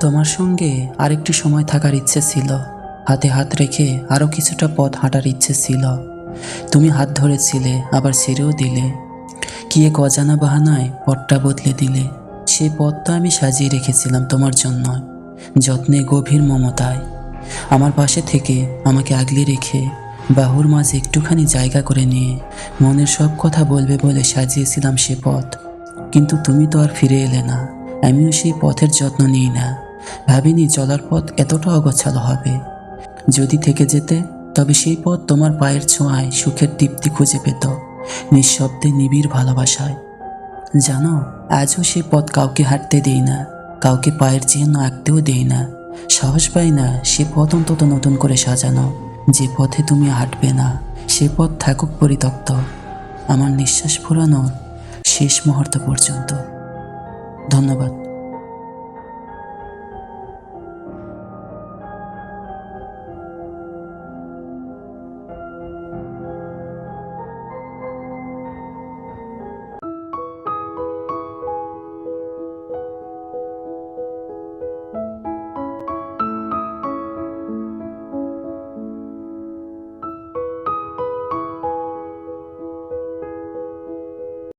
তোমার সঙ্গে আরেকটু সময় থাকার ইচ্ছে ছিল। হাতে হাত রেখে আরও কিছুটা পথ হাঁটার ইচ্ছে ছিল। তুমি হাত ধরেছিলে, আবার ছেড়েও দিলে। কি এক অজানা বাহানায় পথটা বদলে দিলে। সেই পথটা আমি সাজিয়ে রেখেছিলাম তোমার জন্য, যত্নে গভীর মমতায়। আমার পাশে থেকে আমাকে আগলে রেখে, বাহুর মাঝে একটুখানি জায়গা করে নিয়ে, মনের সব কথা বলবে বলে সাজিয়েছিলাম সে পথ। কিন্তু তুমি তো আর ফিরে এলে না, আমিও সেই পথের যত্ন নিই না। ভাবিনি চলার পথ এতটা অগোছালো হবে। যদি থেকে যেতে, তবে সেই পথ তোমার পায়ের ছোঁয়ায় সুখের তৃপ্তি খুঁজে পেত, নিঃশব্দে নিবিড় ভালোবাসায়। জানো, আজও সে পথ কাউকে হাঁটতে দেই না, কাউকে পায়ের চিহ্ন আঁকতেও দেই না। সাহস পাই না সে পথ অন্তত নতুন করে সাজানো, যে পথে তুমি হাঁটবে না, সে পথ থাকুক পরিত্যক্ত। আমার নিঃশ্বাস ফুরানোর শেষ মুহূর্ত পর্যন্ত। ধন্যবাদ।